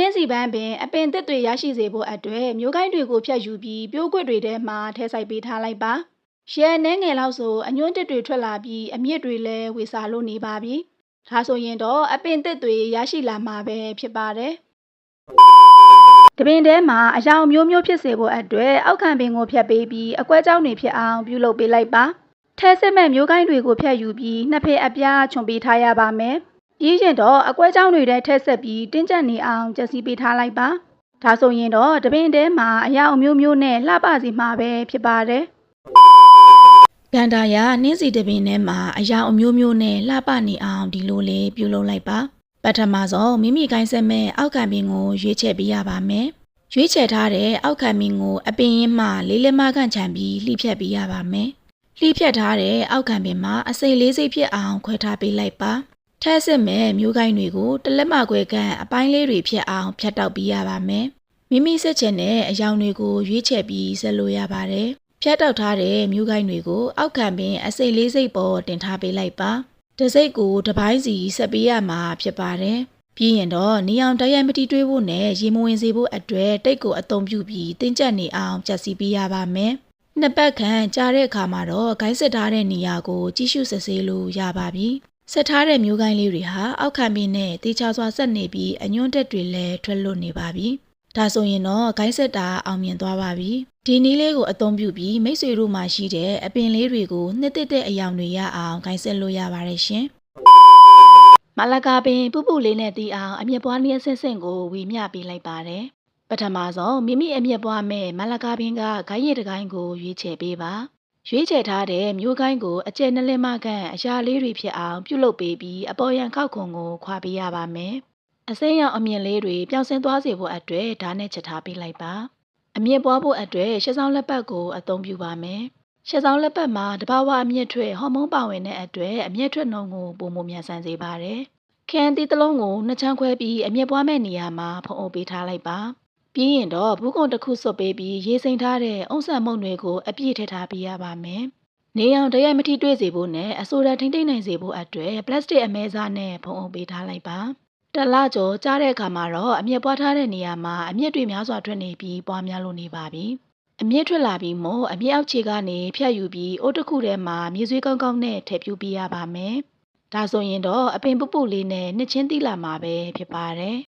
နှင်းစီပန်းပင်အပင်သစ်တွေရရှိစေဖို့အတွက်မျိုးကိုင်းတွေကိုဖြတ်ယူပြီးပြိုးကွက်တွေထဲမှာထည့်ဆိုင်ပေးထားလိုက်ပါရဲနှဲငယ်လောက်ဆိုအညွန့်တစ်တွေထွက်လာပြီးအမြင့်တွေလည်းဝေစာလို့နေပါပြီဒါဆိုရင်တော့အပင်သစ်တွေရရှိလာမှာပဲဖြစ်ပါတယ်တပင်ထဲမှာအယောင်မျိုးမျိုးဖြစ်စေဖို့အတွက်အောက်ခံပင်ကိုဖြတ်ပေးပြီးအကွက်ကြောင်းတွေဖြစ်အောင်ပြုလုပ်ပေးလိုက်ပါထဲစစ်မဲ့မျိုးကိုင်းတွေကိုဖြတ်ယူပြီးနှစ်ဖက်အပြားခြုံပေးထားရပါမယ် ပြီးရင်တော့အကွဲကြောင်းတွေထဲထည့်ဆက်ပြီးတင်းကျပ်နေအောင်ကြက်စီပေးထားလိုက်ပါဒါဆိုရင်တော့တပင်ထဲမှာအရာအမျိုးမျိုးနဲ့လှပစီမှာပဲဖြစ်ပါတယ်ဗန်ဒါယာနှင်းစီတပင်ထဲမှာအရာအမျိုးမျိုးနဲ့လှပနေအောင်ဒီလိုလေးပြုလုပ်လိုက်ပါပထမဆုံးမိမိကိုင်းဆက်မဲ့အောက်ခံပင်ကိုရွေးချယ်ပေးရပါမယ်ရွေးချယ်ထားတဲ့အောက်ခံပင်ကိုအပင်ရင်းမှလေးလက်မခန့်ချန်ပြီးလှိဖြတ်ပေးရပါမယ်လှိဖြတ်ထားတဲ့အောက်ခံပင်မှာအစိမ်လေးစိတ်ဖြစ်အောင်ခွဲထားပေးလိုက်ပါ ထဲစစ်မဲ့မျိုးကိုင်းတွေကိုတလက်မခွဲကန်အပိုင်းလေးတွေဖြစ်အောင်ဖြတ်တောက်ပေးရပါမယ်။မိမိစစ်ချင်တဲ့အယောင်တွေကိုရွေးချယ်ပြီးဆက်လို့ရပါတယ်။ဖြတ်တောက်ထားတဲ့မျိုးကိုင်းတွေကိုအောက်ခံပင်အစိတ်လေးစိတ်ပေါ်တင်ထားပေးလိုက်ပါ။တစ်စိတ်ကိုတစ်ပိုင်းစီဆက်ပေးရမှာဖြစ်ပါတယ်။ပြီးရင်တော့နေအောင်တရိုက်မတီတွေးဖို့နဲ့ရေမဝင်စေဖို့အတွက်တိတ်ကိုအုံပြုပြီးတင်းကျပ်နေအောင်ကြက်စီပေးရပါမယ်။နှစ်ပတ်ခန့်ကြာတဲ့အခါမှာတော့ဂိုင်းစစ်ထားတဲ့နေရာကိုကြည့်ရှုစစ်ဆေးလို့ရပါပြီ။ ဆက်ထားတဲ့မျိုးကိုင်းလေးတွေဟာအောက်ခံပင်နဲ့တေချာစွာဆက်နေပြီးအညွန့်တက်တွေလည်းထွက်လွတ်နေပါပြီ။ဒါဆိုရင်တော့ဂိုင်းဆက်တာအောင်မြင်သွားပါပြီ။ဒီနည်းလေးကိုအသုံးပြုပြီးမိတ်ဆွေတို့မှရှိတဲ့အပင်လေးတွေကိုနှစ်သက်တဲ့အယောင်တွေရအောင်ဂိုင်းဆက်လို့ရပါတယ်ရှင်။မလကာပင်ပူပူလေးနဲ့တီးအောင်အမြက်ပွားနည်းဆင့်ဆင့်ကိုဝီမျှပေးလိုက်ပါတယ်။ပထမဆုံးမိမိအမြက်ပွားမဲ့မလကာပင်ကဂိုင်းရည်တကိုင်းကိုရွေးချယ်ပေးပါ။ ရွေးချယ်ထားတဲ့မျိုးကိုင်းကိုအကျယ်နှလင်းမခန့်အရာလေးတွေဖြစ်အောင် ပြုလုပ်ပေးပြီးအပေါ်ရန်ခောက်ခွန်ကိုခွာပေးရပါမယ်။အစိမ်းရောင်အမြင့်လေးတွေပျောက်ဆင်းသွားစေဖို့အတွက်ဓာတ်နဲ့ချက်ထားပေးလိုက်ပါ။အမြင့်ပွားဖို့အတွက်ရှစ်ဆောင်လက်ပတ်ကိုအသုံးပြုပါမယ်။ရှစ်ဆောင်လက်ပတ်မှာတဘာဝအမြင့်ထွက်ဟော်မုန်းပါဝင်တဲ့အတွက်အမြင့်ထွက်နှုန်းကိုပုံမမြန်ဆန်စေပါတယ်။ခန်းတီးတစ်လုံးကိုနှစ်ချမ်းခွဲပြီးအမြင့်ပွားမဲ့နေရာမှာဖုံးအုပ်ပေးထားလိုက်ပါ။ ပြီးရင်တော့ဘူးကုံတစ်ခုဆွတ်ပေးပြီးရေစိမ်ထားတဲ့အုံဆန်မုန့်တွေကိုအပြည့်ထည့်ထားပေးရပါမယ်။နေအောင်တရိုက်မထိတွေ့စေဖို့နဲ့အဆိုဒါထိမ့်သိမ့်နိုင်စေဖို့အတွက်ပလတ်စတစ်အမဲစားနဲ့ဖုံးအုပ်ပေးထားလိုက်ပါ။တလကျော်ကြားတဲ့အခါမှာတော့အမြင့်ပွားထားတဲ့နေရာမှာအမြင့်တွေများစွာထွက်နေပြီးပွားများလို့နေပါပြီ။အမြင့်ထွက်လာပြီးမို့အမြင့်အောက်ခြေကနေဖြတ်ယူပြီးအိုးတစ်ခုထဲမှာမြေဆွေးကောင်းကောင်းနဲ့ထည့်ပြူပေးရပါမယ်။ဒါဆိုရင်တော့အပင်ပုပုလေးနဲ့နှစ်ချင်းတိလာမှာပဲဖြစ်ပါတယ်